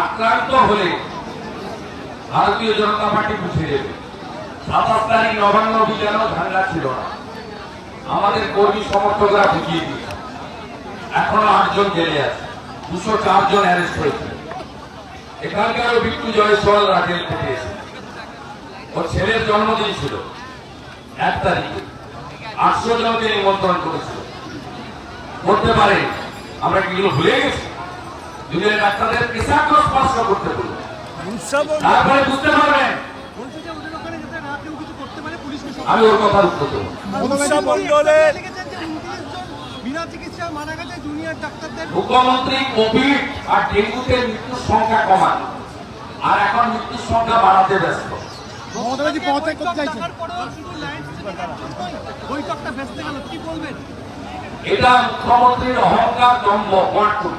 আক্রান্ত হলে ভারতীয় জনতা পার্টি বুঝে দেবে সাতাশ তারিখ নবান্ন অভিযানও ঝান্ডা ছিল না। আমাদের কর্মী সমর্থকরা বুঝিয়ে দিয়েছে। এখনও আটজন জেলে আছে। দুশো চারজন অ্যারেস্ট হয়েছে। এখানকারও বিট্টু জয়সওয়াল রাজেল থেকে ওর ছেলের জন্মদিন ছিল। এক তারিখে। আটশো জনকে নিমন্ত্রণ করেছিল। করতে পারে। আমরা কি এগুলো ভুলে গেছি? দুনিয়ার ডাক্তারদের পেশাগ্র স্পর্শ করতে বলব তারপরে বুঝতে পারবেন। আমি ওর কথার উত্তর দেবো। উৎসব মণ্ডলের লিখেছেন যে উনত্রিশ জন বিনা চিকিৎসায় মারা গেছে জুনিয়র ডাক্তারদের মুখ্যমন্ত্রী কোভিড আর ডেঙ্গুতে মৃত্যুর সংখ্যা কমান। আর এখন মৃত্যুর সংখ্যা বাড়াতে ব্যস্ত। মমতা ব্যানার্জি পদত্যাগ করতে চাইছেন। বৈঠকটা ব্যস্ত গেল কি বলবেন? এটা মুখ্যমন্ত্রীর অহংকার দম্ভ করি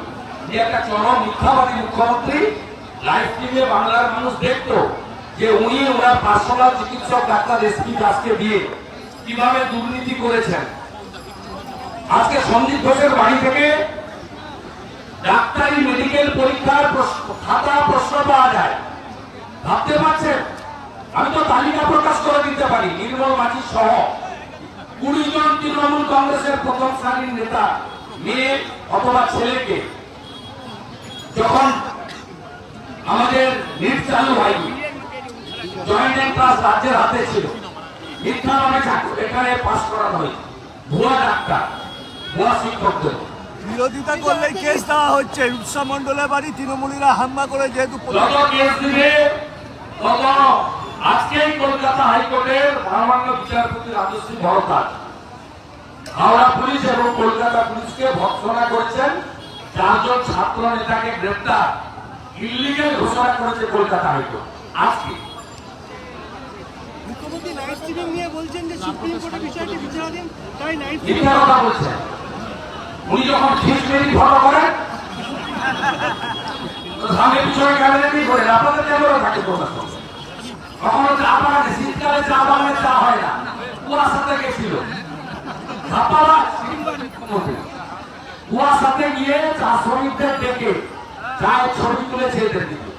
যে একটা চরম মিথ্যাবাদী মুখ্যমন্ত্রী লাইভ স্ট্রিমে বাংলার মানুষ দেখতো যে উনি ওনার পার্সোনাল চিকিৎসক ডাক্তার এসপি দাসকে দিয়ে কীভাবে দুর্নীতি করেছেন। আজকে সন্দীপ ঘোষের বাড়ি থেকে ডাক্তারি মেডিকেল পরীক্ষার প্রশ্ন- খাতা প্রশ্ন পাওয়া যায়। ভাবতে পারছেন? আমি তো তালিকা প্রকাশ করে দিতে পারি নির্মল মাঝি সহ। কুড়ি জন তৃণমূল কংগ্রেসের প্রথম সারির নেতা মেয়ে অথবা ছেলেকে। যখন আমাদের নিট চালু হয়নি জয়েন্ট ক্লাস রাজ্যের হাতে ছিল। মিথ্যা নামে এখানে পাশ করানো হয়েছে ভুয়া ডাক্তার ভুয়া শিক্ষকদের বিরোধিতা করলে কেস দেওয়া হচ্ছে। উৎসব মন্ডলের বাড়ি তৃণমূলীরা হামলা করে যেহেতু কেস দিবে আজকেই কলকাতা হাইকোর্টের মহামান্য বিচারপতি রাজশ্রী ভরতাজ হাওড়া পুলিশ এবং কলকাতা পুলিশকে ভৎসনা করেছেন চারজন ছাত্র নেতাকে গ্রেপ্তার ইলিগেল ঘোষণা করেছে কলকাতা হাইকোর্ট। আজকে। মুখ্যমন্ত্রী লাইভ স্ট্রিমিং নিয়ে বলছেন যে সুপ্রিম কোর্টে বিষয়টি বিচারাধীন তাই কথা বলছেন। উনি যখন মেরি করেন সামনে পিছনে ক্যামেরা দিয়ে করেন আপনাদের ক্যামেরা থাকে প্রকাশ কখনো চা বাগানে শীতকালে চা বাগানে চা হয় না? কুয়াশাতে গেছিল। কুয়াশাতে গিয়ে চা শ্রমিকদের ডেকে, চায়ের ছবি তুলেছে এদের দিকে।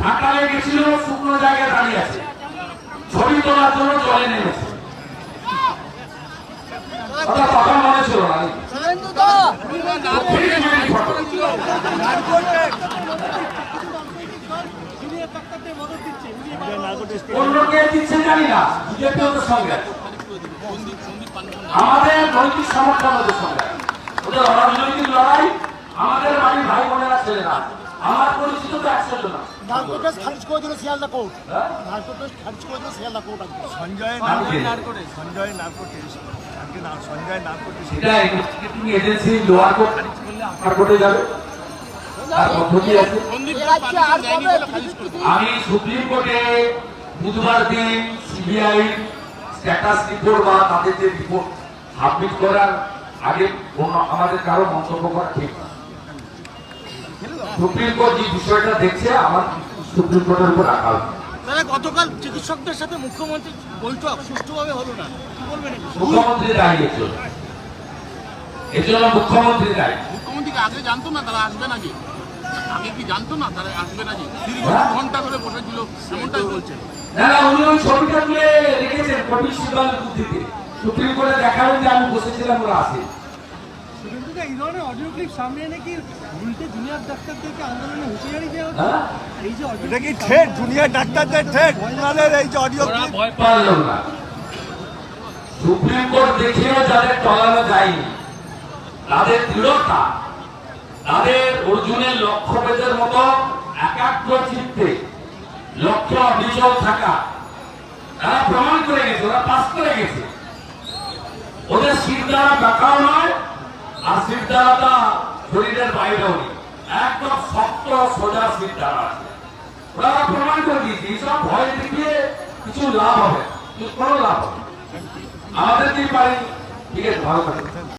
ঢাকায় গেছিল, শুকনো জায়গায় দাঁড়িয়ে আছে। ছবি তোলার জন্য জলে নেমেছে। কথা মনে ছিল না ফিস মেরি ফটো জুনিয়র ডাক্তারদের মদত দিচ্ছে উনি অন্য কে দিচ্ছে জানি না বিজেপি ওদের সঙ্গে। আমাদের নৈতিক সমর্থন ওদের সঙ্গে ওদের রাজনৈতিক লড়াই আমাদের বাড়ির ভাই বোনেরা ছেলেরা আমার পরিচিত তো হ্যাঁ? সঞ্জয় সঞ্জয় আজকে না সঞ্জয় নার্কো টেস্ট সেটা ইনভেস্টিগেটিং এজেন্সি লোয়ার কোর্ট যাবে তার পদ্ধতি আছে? আমি সুপ্রিম কোর্টে বুধবার দিন সিবিআই স্ট্যাটাস রিপোর্ট বা তাদের যে রিপোর্ট সাবমিট করার আগে আমাদের কারও মন্তব্য করা ঠিক না। সুপ্রিম কোর্ট যে বিষয়টা দেখছে আমার সুপ্রিম কোর্টের উপর রাখা উচিত। গতকাল চিকিৎসকদের সাথে মুখ্যমন্ত্রীর বৈঠক সুষ্ঠুভাবে হলো না? মুখ্যমন্ত্রী দাঁড়িয়েছিল মুখ্যমন্ত্রী দায়ী মুখ্যমন্ত্রীকে আগে জানতো না তারা আসবে নাকি? আগে কি জানতো না? তারা আসবে নাকি? দীর্ঘ হ্যাঁ। ঘণ্টা ধরে বসেছিল এমনটাই বলছে। না না উনি ওই ছবিটা তুলে রেখেছেন কপিল সিব্বালের বুদ্ধিতে। সুপ্রিম কোর্টে দেখাবেন যে আমি বসেছিলাম ওরা আসে এই ধরনের অডিও ক্লিপ সামনে এনে কি উল্টে জুনিয়র ডাক্তারদেরকে আন্দোলনে হুঁশিয়ারি দেওয়া হ্যাঁ? এই যে অডিও এটা কি ঠেট? জুনিয়র ডাক্তারদের ঠেট? ওনাদের এই যে অডিও ক্লিপ ভয় পারল না। সুপ্রিম কোর্ট দেখিয়েও যাদের টলানো যায়নি। তাদের দৃঢ়তা অর্জুনের লক্ষ্যভেদের মতো একাগ্র চিত্তে, লক্ষ্য অবিচল থাকা, তারা প্রমাণ করে গেছে, ওরা পাস করে গেছে। ওদের শীত দ্বারা দেখাও নয়, আর শীত দ্বারাটা শরীরের বাইরেও নেই। একদম শক্ত, সোজা শীত দ্বারা আছে। ওরা প্রমাণ করে দিয়েছে, এইসব ভয় দেখিয়ে কিছু লাভ হবে কোনো লাভ হবে আমাদের কি পারি ঠিক আছে, ভালো থাকবে